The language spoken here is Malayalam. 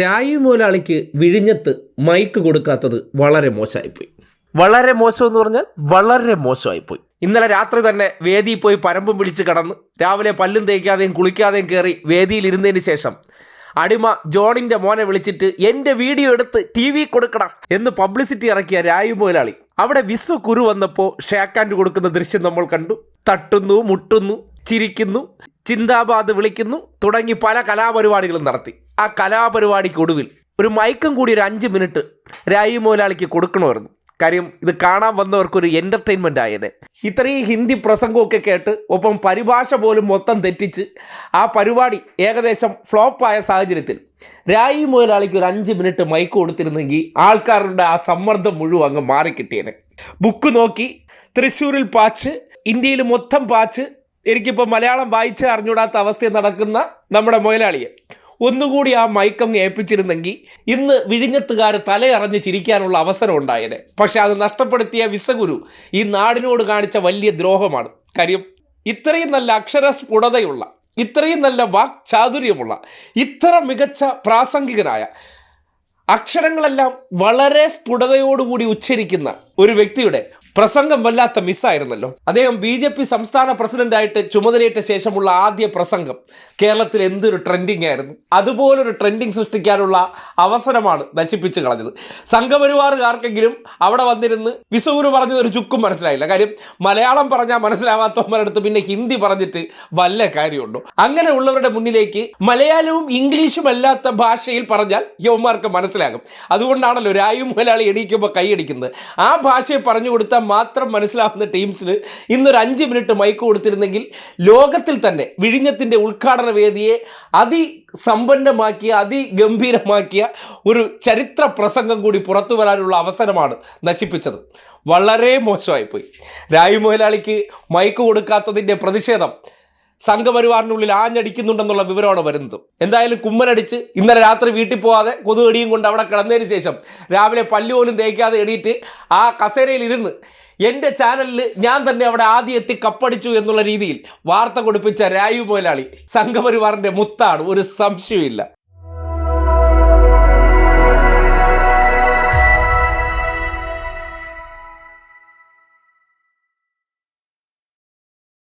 രായി മുതലാളിക്ക് വിഴിഞ്ഞത്ത് മൈക്ക് കൊടുക്കാത്തത് വളരെ മോശമായിപ്പോയി. വളരെ മോശം എന്ന് പറഞ്ഞാൽ വളരെ മോശമായിപ്പോയി. ഇന്നലെ രാത്രി തന്നെ വേദിയിൽ പോയി പരമ്പും പിടിച്ച് കടന്ന് രാവിലെ പല്ലും തേക്കാതെയും കുളിക്കാതെയും കയറി വേദിയിൽ ഇരുന്നതിന് ശേഷം അടിമ ജോണിന്റെ മോനെ വിളിച്ചിട്ട് എന്റെ വീഡിയോ എടുത്ത് ടി വി കൊടുക്കട എന്ന് പബ്ലിസിറ്റി ഇറക്കിയ രായു മുതലാളി. അവിടെ വിസു കുരു വന്നപ്പോൾ ഷേക്കാൻഡ് കൊടുക്കുന്ന ദൃശ്യം നമ്മൾ കണ്ടു. തട്ടുന്നു മുട്ടുന്നു ചിരിക്കുന്നു ചിന്താബാദ് വിളിക്കുന്നു തുടങ്ങി പല കലാപരിപാടികളും നടത്തി. ആ കലാപരിപാടിക്ക് ഒടുവിൽ ഒരു മയക്കം കൂടി ഒരു അഞ്ച് മിനിറ്റ് രായി മുതലാളിക്ക് കൊടുക്കണമായിരുന്നു. കാര്യം ഇത് കാണാൻ വന്നവർക്കൊരു എന്റർടൈൻമെന്റ് ആയത്. ഇത്രയും ഹിന്ദി പ്രസംഗമൊക്കെ കേട്ട് ഒപ്പം പരിഭാഷ പോലും മൊത്തം തെറ്റിച്ച് ആ പരിപാടി ഏകദേശം ഫ്ലോപ്പായ സാഹചര്യത്തിൽ രായി മുതലാളിക്ക് ഒരു അഞ്ച് മിനിറ്റ് മൈക്ക് കൊടുത്തിരുന്നെങ്കിൽ ആൾക്കാരുടെ ആ സമ്മർദ്ദം മുഴുവൻ അങ്ങ് മാറിക്കിട്ടിയേനെ. ബുക്ക് നോക്കി തൃശ്ശൂരിൽ പാച്ച് ഇന്ത്യയിൽ മൊത്തം പാച്ച് എനിക്കിപ്പോൾ മലയാളം വായിച്ച് അറിഞ്ഞൂടാത്ത അവസ്ഥയിൽ നടക്കുന്ന നമ്മുടെ മുതലാളിയെ ഒന്നുകൂടി ആ മയക്കങ്ങ് ഏൽപ്പിച്ചിരുന്നെങ്കിൽ ഇന്ന് വിഴിഞ്ഞത്തുകാർ തലയറഞ്ഞ് ചിരിക്കാനുള്ള അവസരം ഉണ്ടായേനെ. പക്ഷെ അത് നഷ്ടപ്പെടുത്തിയ വിസഗുരു ഈ നാടിനോട് കാണിച്ച വലിയ ദ്രോഹമാണ്. കാര്യം ഇത്രയും നല്ല അക്ഷരസ്ഫുടതയുള്ള ഇത്രയും നല്ല വാക് ചാതുര്യമുള്ള ഇത്ര മികച്ച പ്രാസംഗികനായ അക്ഷരങ്ങളെല്ലാം വളരെ സ്ഫുടതയോടുകൂടി ഉച്ചരിക്കുന്ന ഒരു വ്യക്തിയുടെ പ്രസംഗം വല്ലാത്ത മിസ്സായിരുന്നല്ലോ. അദ്ദേഹം ബി ജെ പി സംസ്ഥാന പ്രസിഡന്റായിട്ട് ചുമതലയേറ്റ ശേഷമുള്ള ആദ്യ പ്രസംഗം കേരളത്തിൽ എന്തൊരു ട്രെൻഡിങ് ആയിരുന്നു. അതുപോലൊരു ട്രെൻഡിങ് സൃഷ്ടിക്കാനുള്ള അവസരമാണ് നശിപ്പിച്ചു കളഞ്ഞത്. സംഘപരിവാറുകാർക്കെങ്കിലും അവിടെ വന്നിരുന്ന് വിസൂര് പറഞ്ഞത് ഒരു ചുക്കും മനസ്സിലായില്ല. കാര്യം മലയാളം പറഞ്ഞാൽ മനസ്സിലാവാത്തവന്മാരടുത്ത് പിന്നെ ഹിന്ദി പറഞ്ഞിട്ട് വല്ല കാര്യമുണ്ടോ? അങ്ങനെയുള്ളവരുടെ മുന്നിലേക്ക് മലയാളവും ഇംഗ്ലീഷും അല്ലാത്ത ഭാഷയിൽ പറഞ്ഞാൽ യവന്മാർക്ക് മനസ്സിലാകും. അതുകൊണ്ടാണല്ലോ രായും മലയാളി എണീക്കുമ്പോൾ കൈയടിക്കുന്നത്. ആ ഭാഷയെ പറഞ്ഞു കൊടുത്താൽ മാത്രം മനസ്സിലാവുന്ന ടീംസിന് ഇന്നൊരു അഞ്ച് മിനിറ്റ് മൈക്ക് കൊടുത്തിരുന്നെങ്കിൽ ലോകത്തിൽ തന്നെ വിഴിഞ്ഞത്തിന്റെ ഉദ്ഘാടന വേദിയെ അതിസമ്പന്നമാക്കിയ അതിഗംഭീരമാക്കിയ ഒരു ചരിത്ര പ്രസംഗം കൂടി പുറത്തു വരാനുള്ള അവസരമാണ് നശിപ്പിച്ചത്. വളരെ മോശമായിപ്പോയി. രായു മുതലാളിക്ക് മൈക്ക് കൊടുക്കാത്തതിന്റെ പ്രതിഷേധം സംഘപരിവാറിനുള്ളിൽ ആഞ്ഞടിക്കുന്നുണ്ടെന്നുള്ള വിവരമാണ് വരുന്നത്. എന്തായാലും കുമ്മനടിച്ച് ഇന്നലെ രാത്രി വീട്ടിൽ പോവാതെ കൊതുകടിയും കൊണ്ട് അവിടെ കിടന്നതിന് ശേഷം രാവിലെ പല്ലു പോലും തേക്കാതെ എണീറ്റ് ആ കസേരയിൽ ഇരുന്ന് എന്റെ ചാനലിൽ ഞാൻ തന്നെ അവിടെ ആദ്യം എത്തി കപ്പടിച്ചു എന്നുള്ള രീതിയിൽ വാർത്ത കൊടുപ്പിച്ച രായു മുതലാളി സംഘപരിവാറിന്റെ മുത്താണ്. ഒരു സംശയമില്ല